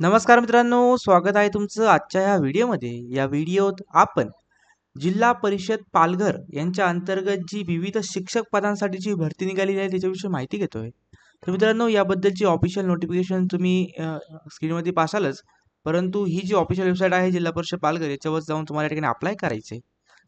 नमस्कार मित्रांनो स्वागत आहे तुमचं आजच्या ह्या व्हिडिओमध्ये. या व्हिडिओत आपण जिल्हा परिषद पालघर यांच्या अंतर्गत जी विविध शिक्षक पदांसाठीची भरती निघालेली आहे त्याच्याविषयी माहिती घेतो आहे तर मित्रांनो याबद्दलची ऑफिशियल नोटिफिकेशन तुम्ही स्क्रीनमध्ये स्क्रीनवरती पासालच. परंतु ही जी ऑफिशियल वेबसाईट आहे जिल्हा परिषद पालघर याच्यावर जाऊन तुम्हाला या ठिकाणी अप्लाय करायचं आहे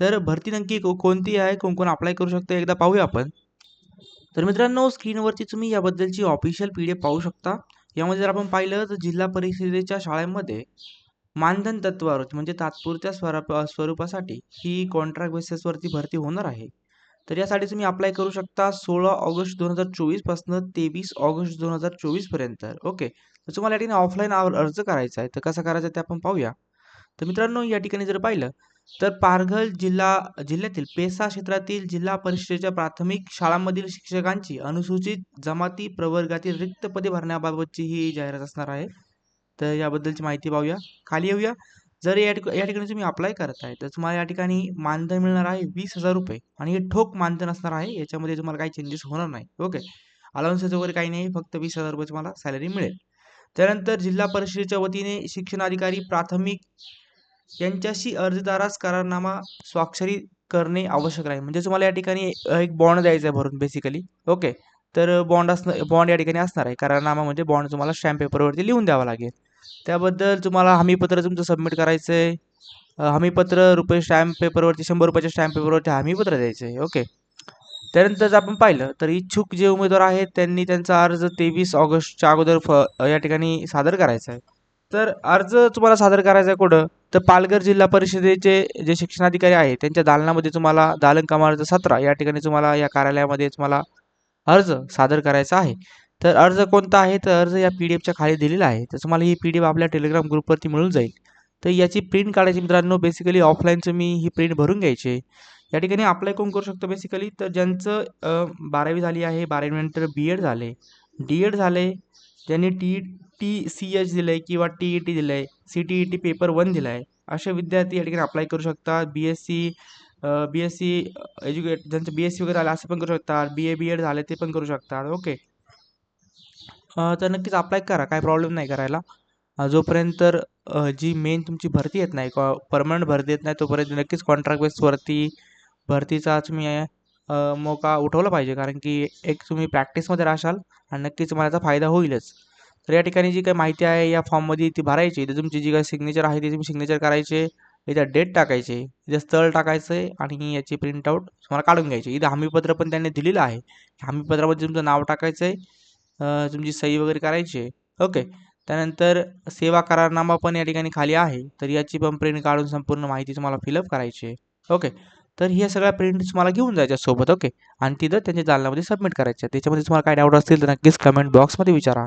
तर भरती नक्की को- कोणती आहे कोण कोण अप्लाय करू शकतो एकदा पाहूया आपण. तर मित्रांनो स्क्रीनवरती तुम्ही याबद्दलची ऑफिशियल पी डी एफ पाहू शकता. यामध्ये जर आपण पाहिलं तर जिल्हा परिषदेच्या शाळेमध्ये मानधन तत्वावर म्हणजे तात्पुरत्या स्वरूप स्वरूपासाठी ही कॉन्ट्रॅक्ट बेसिसवरती भरती होणार आहे. तर यासाठी तुम्ही अप्लाय करू शकता सोळा ऑगस्ट दोन हजार चोवीसपासून तेवीस ऑगस्ट दोन हजार चोवीसपर्यंत ओके तर तुम्हाला या ठिकाणी ऑफलाईन अर्ज करायचा आहे. तर कसा करायचा ते आपण पाहूया. तर मित्रांनो या ठिकाणी जर पाहिलं तर पारघर जिल्हा जिल्ह्यातील पेसा क्षेत्रातील जिल्हा परिषदेच्या प्राथमिक शाळांमधील शिक्षकांची अनुसूचित जमाती प्रवर्गातील रिक्त पदे भरण्याबाबतची ही जाहिरात असणार आहे. तर याबद्दलची माहिती पाहूया. खाली येऊया. जर या ठिक या ठिकाणी तुम्ही अप्लाय करत आहे तर तुम्हाला या ठिकाणी मानधन मिळणार आहे वीस हजार रुपये आणि हे ठोक मानधन असणार आहे. याच्यामध्ये तुम्हाला काही चेंजेस होणार नाही. ओके. अलाउन्सेस वगैरे काही नाही. फक्त वीस हजार रुपये तुम्हाला सॅलरी मिळेल. त्यानंतर जिल्हा परिषदेच्या वतीने शिक्षणाधिकारी प्राथमिक यांच्याशी अर्जदारास करारनामा स्वाक्षरी करणे आवश्यक आहे म्हणजे तुम्हाला या ठिकाणी एक बॉन्ड द्यायचा आहे भरून बेसिकली ओके तर बॉन्ड असणं बॉन्ड या ठिकाणी असणार आहे. करारनामा म्हणजे बॉन्ड तुम्हाला स्टॅम्प पेपरवरती लिहून द्यावा लागेल. त्याबद्दल तुम्हाला हमीपत्र तुमचं सबमिट करायचं आहे. हमीपत्र रुपये स्टॅम्प पेपरवरती शंभर रुपयाच्या स्टॅम्प पेपरवरती हमीपत्र द्यायचं आहे. ओके त्यानंतर जर आपण पाहिलं तर इच्छुक जे उमेदवार आहेत त्यांनी त्यांचा अर्ज तेवीस ऑगस्टच्या अगोदर फ या ठिकाणी सादर करायचा आहे. तर अर्ज तुम्हाला सादर करायचा आहे कुठं? तर पालघर जिल्हा परिषदेचे जे शिक्षणाधिकारी आहेत त्यांच्या दालनामध्ये तुम्हाला दालन क्रमांक सतरा या ठिकाणी तुम्हाला या कार्यालयामध्ये तुम्हाला अर्ज सादर करायचा आहे. तर अर्ज कोणता आहे? तर अर्ज या पी डी एफच्या खाली दिलेला आहे. तर तुम्हाला ही पी डी एफ आपल्या टेलिग्राम ग्रुपवरती मिळून जाईल. तर याची प्रिंट काढायची मित्रांनो बेसिकली ऑफलाईन तुम्ही ही प्रिंट भरून घ्यायची या ठिकाणी अप्लाय कोण करू शकतो बेसिकली तर ज्यांचं बारावी झाली आहे बारावीनंतर बी एड झाले. डी एड झाले. ज्यांनी टी टी सी एच दिलं आहे किंवा टी ई टी दिलं आहे C T E T paper one दिला आहे असे विद्यार्थी या ठिकाणी अप्लाय करू शकतात. B S C B S C educate ज्यांचं बी एस सी वगैरे आलं असं पण करू शकतात. बी ए बी एड झाले ते पण करू शकतात. ओके. तर नक्कीच अप्लाय करा. काय प्रॉब्लेम नाही करायला. जोपर्यंत तर, जी मेन तुमची भरती येत नाही परमनंट भरती येत नाही तोपर्यंत नक्कीच कॉन्ट्रॅक्ट बेसवरती भरतीचा तुम्ही मोका उठवला पाहिजे. कारण की एक तुम्ही प्रॅक्टिसमध्ये राहशाल आणि नक्कीच तुम्हाला याचा फायदा होईलच. तर या ठिकाणी जी काही माहिती आहे या फॉर्ममध्ये ती भरायची तर तुमची जी काही सिग्नेचर आहे ती तुम्ही सिग्नेचर करायचे इथं डेट टाकायचे इथे स्थळ टाकायचं आहे आणि याची प्रिंटआउट तुम्हाला काढून घ्यायची. इथं हमीपत्र पण त्यांनी दिलेलं आहे. हमीपत्रामध्ये तुमचं नाव टाकायचं आहे. तुमची सही वगैरे करायची आहे. ओके. त्यानंतर सेवा करारनामा पण या ठिकाणी खाली आहे. तर याची पण प्रिंट काढून संपूर्ण माहिती तुम्हाला फिलअप करायची आहे. ओके. तर ह्या सगळ्या प्रिंट तुम्हाला घेऊन जायच्या सोबत. ओके. आणि तिथं त्यांच्या जालनामध्ये सबमिट करायच्या त्याच्यामध्ये तुम्हाला काय डाऊट असतील तर नक्कीच कमेंट बॉक्समध्ये विचारा.